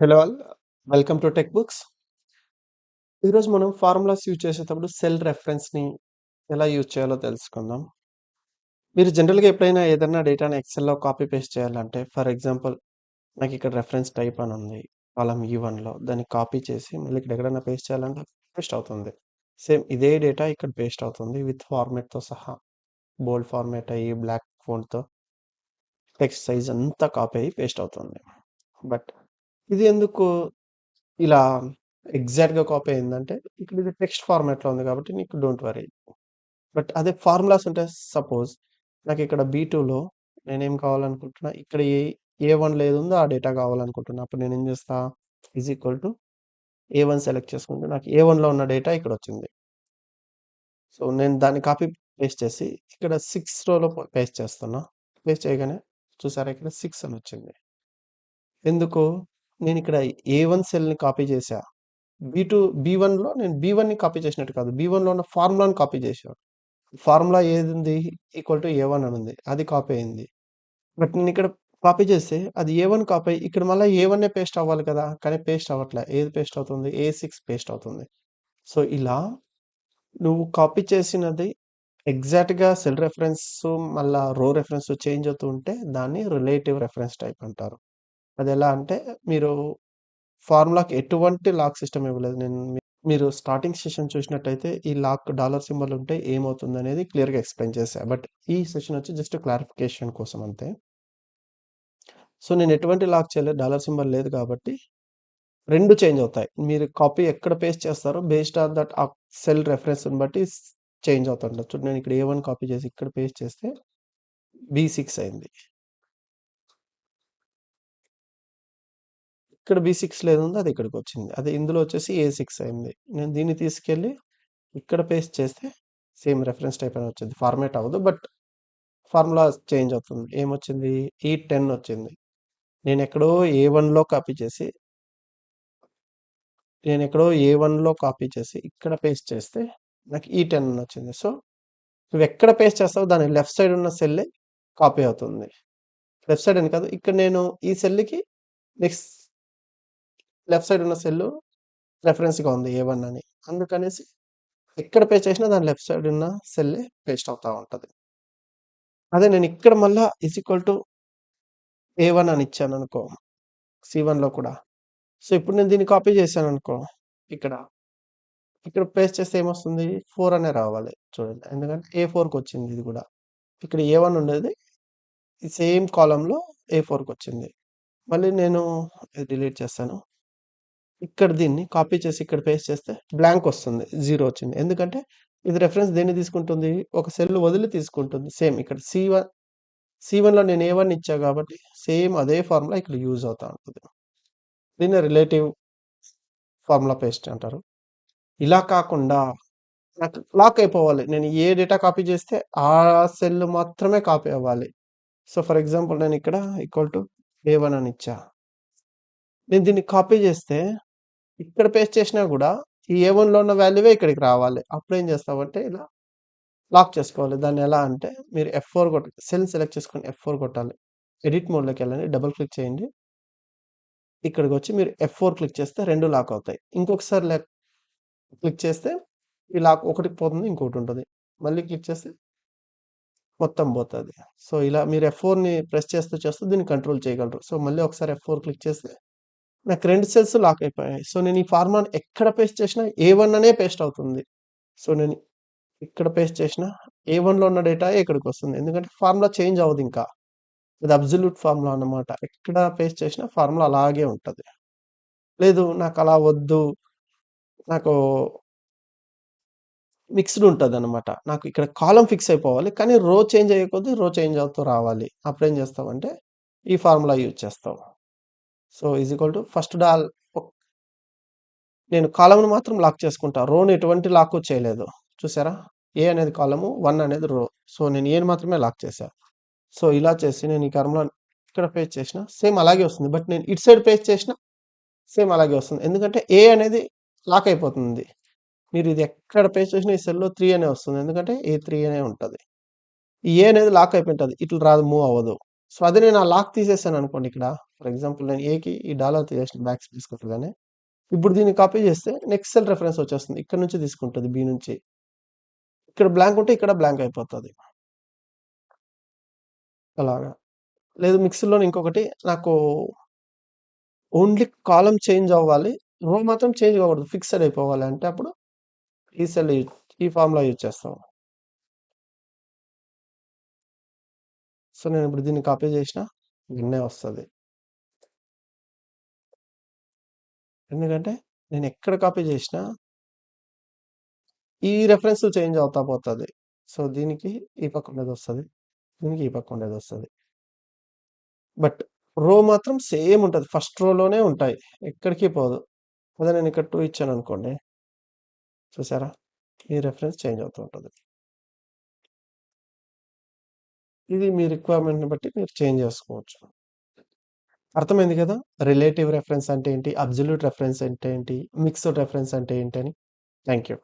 Hello all welcome to tech books ఈరోజు మనం formulas use చేసేటప్పుడు సెల్ రెఫరెన్స్ని ఎలా యూజ్ చేయాలో తెలుసుకుందాం. మీరు జనరల్గా ఎప్పుడైనా ఏదైనా డేటాని ఎక్సెల్లో కాపీ పేస్ట్ చేయాలంటే ఫర్ ఎగ్జాంపుల్ నాకు ఇక్కడ రెఫరెన్స్ టైప్ అని ఉంది కాలం ఈ వన్లో దాన్ని కాపీ చేసి మళ్ళీ ఇక్కడ ఎక్కడైనా పేస్ట్ చేయాలంటే పేస్ట్ అవుతుంది. సేమ్ ఇదే డేటా ఇక్కడ పేస్ట్ అవుతుంది విత్ ఫార్మేట్తో సహా బోల్డ్ ఫార్మేట్ అయ్యి బ్లాక్ ఫోన్తో టెక్స్ట్ సైజ్ అంతా కాపీ అయ్యి పేస్ట్ అవుతుంది. బట్ ఇది ఎందుకు ఇలా ఎగ్జాక్ట్‌గా కాపీ అయిందంటే, ఇక్కడ ఇది టెక్స్ట్ ఫార్మాట్‌లో ఉంది కాబట్టి నీకు డోంట్ వరీ. బట్ అదే ఫార్ములాస్ ఉంటే సపోజ్ నాకిక్కడ బీ2లో నేనేం కావాలనుకుంటున్నా, ఇక్కడ ఏ ఏ వన్‌లో ఏదుందో ఆ డేటా కావాలనుకుంటున్నా. అప్పుడు నేనేం చేస్తా is equal to A one select చేసుకుంటే నాకు ఏ వన్‌లో ఉన్న డేటా ఇక్కడొచ్చింది. సో, నేను దాన్ని కాపీ పేస్ట్ చేసి ఇక్కడ 6 రోలో పేస్ట్ చేస్తున్నా. పేస్ట్ చేయగానే చూసారా ఇక్కడ 6 అనొచ్చింది. ఎందుకు? నేను ఇక్కడ ఏ వన్ సెల్‌ని కాపీ చేశా. బీ2 బీ1లో నేను బీ వన్ని కాపీ చేసినట్టు కాదు. బీ వన్లో ఉన్న ఫార్ములాని కాపీ చేశాను ఫార్ములా ఏది ఉంది ఈక్వల్ టు ఏ1 అనుంది. అది కాపీ అయింది. బట్ నేను ఇక్కడ కాపీ చేస్తే అది ఏ వన్ కాపీ ఇక్కడ మళ్ళీ ఏ వన్నే పేస్ట్ అవ్వాలి కదా! కానీ పేస్ట్ అవ్వట్లే. ఏది పేస్ట్ అవుతుంది? ఏ సిక్స్ పేస్ట్ అవుతుంది. సో, ఇలా నువ్వు కాపీ చేసినది ఎగ్జాక్ట్‌గా సెల్ రెఫరెన్స్ మళ్ళీ రో రెఫరెన్స్ చేంజ్ అవుతూ ఉంటే దాన్ని రిలేటివ్ రెఫరెన్స్ టైప్ అంటారు. అదెలా అంటే మీరు ఫార్ములాకి ఎటువంటి లాక్ సిస్టమ్ ఇవ్వలేదు. నేను మీరు స్టార్టింగ్ సెషన్ చూసినట్టయితే ఈ లాక్ డాలర్ సింబల్ ఉంటే ఏమవుతుందనేది క్లియర్‌గా ఎక్స్‌ప్లెయిన్ చేశా. బట్ ఈ సెషన్ వచ్చి జస్ట్ క్లారిఫికేషన్ కోసం అంతే. సో, నేను ఎటువంటి లాక్ చేయలేదు. డాలర్ సింబల్ లేదు కాబట్టి రెండు చేంజ్ అవుతాయి. మీరు కాపీ ఎక్కడ పేస్ట్ చేస్తారో బేస్డ్ ఆన్ దట్ ఆ సెల్ రెఫరెన్స్‌ని బట్టి చేంజ్ అవుతుంటారు చూడండి నేను ఇక్కడ ఏ వన్ కాపీ చేసి ఇక్కడ పేస్ట్ చేస్తే బీ6 అయింది. ఇక్కడ బి సిక్స్ లేదు ఉంది అది ఇక్కడికొచ్చింది. అదే ఇందులో వచ్చేసి ఏ సిక్స్ అయింది. నేను దీన్ని తీసుకెళ్ళి ఇక్కడ పేస్ట్ చేస్తే సేమ్ రెఫరెన్స్ టైప్ అని వచ్చింది. ఫార్మేట్ అవ్వదు. బట్ ఫార్ములా చేంజ్ అవుతుంది. ఏమొచ్చింది? ఈ10 వచ్చింది. నేను ఎక్కడో ఏ వన్లో కాపీ చేసి నేను ఎక్కడో ఏ వన్లో కాపీ చేసి ఇక్కడ పేస్ట్ చేస్తే నాకు e ఈ టెన్ వచ్చింది సో, నువ్వు ఎక్కడ పేస్ట్ చేస్తావు దాని లెఫ్ట్ సైడ్ ఉన్న సెల్లే కాపీ అవుతుంది. లెఫ్ట్ సైడ్ అని కాదు. ఇక్కడ నేను ఈ సెల్‌కి నెక్స్ట్ లెఫ్ట్ సైడ్ ఉన్న సెల్ రెఫరెన్స్‌గా ఉంది ఏ వన్ అని. అందుకనేసి ఎక్కడ పేస్ట్ చేసినా దాని లెఫ్ట్ సైడ్ ఉన్న సెల్లే పేస్ట్ అవుతూ ఉంటుంది అదే నేను ఇక్కడ మళ్ళా ఈజ్ ఈక్వల్ టు ఏ1 అని ఇచ్చాను అనుకో సి వన్లో కూడా. సో, ఇప్పుడు నేను దీన్ని కాపీ చేశాను అనుకో ఇక్కడ. ఇక్కడ పేస్ట్ చేస్తే ఏమొస్తుంది? ఫోర్ అనే రావాలి చూడండి. ఎందుకంటే ఏ ఫోర్కు వచ్చింది ఇది కూడా. ఇక్కడ ఏ వన్ ఉండేది సేమ్ కాలంలో ఏ ఫోర్కి వచ్చింది మళ్ళీ నేను డిలీట్ చేస్తాను. ఇక్కడ దీన్ని కాపీ చేసి ఇక్కడ పేస్ట్ చేస్తే బ్లాంక్ వస్తుంది. జీరో వచ్చింది. ఎందుకంటే ఇది రెఫరెన్స్ దేన్ని తీసుకుంటుంది? ఒక సెల్ వదిలి తీసుకుంటుంది. సేమ్ ఇక్కడ సి1 సి1లో నేను ఏ1 ఇచ్చా కాబట్టి సేమ్ అదే ఫార్ములా ఇక్కడ యూజ్ అవుతా ఉంటుంది దీన్ని రిలేటివ్ ఫార్ములా పేస్ట్ అంటారు. ఇలా కాకుండా నాకు లాక్ అయిపోవాలి. నేను ఏ డేటా కాపీ చేస్తే ఆ సెల్ మాత్రమే కాపీ అవ్వాలి. సో, ఫర్ ఎగ్జాంపుల్ నేను ఇక్కడ ఈక్వల్ టు ఏ1 అని ఇచ్చా. నేను దీన్ని కాపీ చేస్తే ఇక్కడ పేస్ట్ చేసినా కూడా ఈ ఏ వన్లో ఉన్న వాల్యూవే ఇక్కడికి రావాలి. అప్పుడు ఏం చేస్తామంటే ఇలా లాక్ చేసుకోవాలి. దాన్ని ఎలా అంటే మీరు ఎఫ్4 కొట్ సెల్ సెలెక్ట్ చేసుకొని ఎఫ్4 కొట్టాలి. ఎడిట్ మోడ్లోకి వెళ్ళండి డబుల్ క్లిక్ చేయండి. ఇక్కడికి వచ్చి మీరు ఎఫ్4 క్లిక్ చేస్తే రెండు లాక్ అవుతాయి. ఇంకొకసారి క్లిక్ చేస్తే ఈ లాక్ ఒకటి పోతుంది. ఉంటుంది మళ్ళీ క్లిక్ చేస్తే మొత్తం పోతుంది సో, ఇలా మీరు ఎఫ్ ఫోర్ని ప్రెస్ చేస్తూ చేస్తూ దీన్ని కంట్రోల్ చేయగలరు. సో, మళ్ళీ ఒకసారి ఎఫ్4 క్లిక్ చేస్తే నాకు రెండు సెల్స్ లాక్ అయిపోయాయి. సో, నేను ఈ ఫార్ములాని ఎక్కడ పేస్ట్ చేసినా ఏ వన్ అనే పేస్ట్ అవుతుంది. సో, నేను ఇక్కడ పేస్ట్ చేసినా ఏ1లో ఉన్న డేటా ఇక్కడికి వస్తుంది ఎందుకంటే ఫార్ములా చేంజ్ అవ్వదింకా. ఇది అబ్జల్యూట్ ఫార్ములా అనమాట ఎక్కడ పేస్ట్ చేసినా ఫార్ములా అలాగే ఉంటుంది లేదు నాకు అలా వద్దు. నాకు మిక్స్‌డ్ ఉంటుంది అనమాట నాకు ఇక్కడ కాలం ఫిక్స్ అయిపోవాలి. కానీ రో చేంజ్ అయ్యే కొద్దీ రో చేంజ్ అవుతూ రావాలి. అప్పుడు ఏం చేస్తావంటే ఈ ఫార్ములా యూజ్ చేస్తావు. So, is equal to first dollar నేను కాలంను మాత్రం లాక్ చేసుకుంటా. రోని ఎటువంటి లాక్ చేయలేదు. చూసారా? ఏ అనేది కాలము, వన్ అనేది రో. సో, నేను ఏని మాత్రమే లాక్ చేశా. సో, ఇలా చేసి నేను ఈ కర్మలో ఇక్కడ పేస్ట్ చేసినా సేమ్ అలాగే వస్తుంది. బట్ నేను ఇటు సైడ్ పేస్ట్ చేసినా సేమ్ అలాగే వస్తుంది. ఎందుకంటే ఏ అనేది లాక్ అయిపోతుంది. మీరు ఇది ఎక్కడ పేస్ట్ చేసినా ఈ సెల్‌లో త్రీ అనే వస్తుంది. ఎందుకంటే ఏ త్రీ అనే ఉంటుంది ఈ ఏ అనేది లాక్ అయిపోయి ఇట్లా రాదు మూవ్ అవ్వదు. సో, అదే నేను ఆ లాక్ తీసేసాను అనుకోండి ఇక్కడ ఫర్ ఎగ్జాంపుల్ నేను ఏకి ఈ డాలర్ తీసేసిన బ్యాక్ స్పేస్ కొట్టగానే ఇప్పుడు దీన్ని కాపీ చేస్తే నెక్స్ట్ సెల్ రెఫరెన్స్ వచ్చేస్తుంది. ఇక్కడ నుంచి తీసుకుంటుంది బి నుంచి. ఇక్కడ బ్లాంక్ ఉంటే ఇక్కడ బ్లాంక్ అయిపోతుంది. అలాగా. లేదు మిక్సీలో ఇంకొకటి నాకు ఓన్లీ కాలం చేంజ్ అవ్వాలి. రో మాత్రం చేంజ్ అవ్వకూడదు ఫిక్స్డ్ అయిపోవాలి అంటే అప్పుడు ఈ సెల్ ఈ ఫామ్లో యూజ్ చేస్తాం. సో నేను ఇప్పుడు దీన్ని కాపీ చేసిన నిన్నే వస్తుంది. ఎందుకంటే నేను ఎక్కడ కాపీ చేసినా ఈ రెఫరెన్స్ చేంజ్ అవుతా పోతుంది. సో దీనికి ఈ పక్క ఉండేది వస్తుంది. దీనికి ఈ పక్క ఉండేది వస్తుంది. బట్ రో మాత్రం సేమ్ ఉంటుంది. ఫస్ట్ రోలోనే ఉంటాయి. ఎక్కడికి పోదు. అదే నేను ఇక్కడ టూ ఇచ్చాను అనుకోండి. చూసారా? ఈ రెఫరెన్స్ చేంజ్ అవుతూ ఉంటుంది. ఇది మీ రిక్వైర్మెంట్ని బట్టి మీరు చేంజ్ చేసుకోవచ్చు. అర్థమైంది కదా? రిలేటివ్ రెఫరెన్స్ అంటే ఏంటి? అబ్జల్యూట్ రెఫరెన్స్ అంటే ఏంటి? మిక్స్డ్ రెఫరెన్స్ అంటే ఏంటి అని? Thank you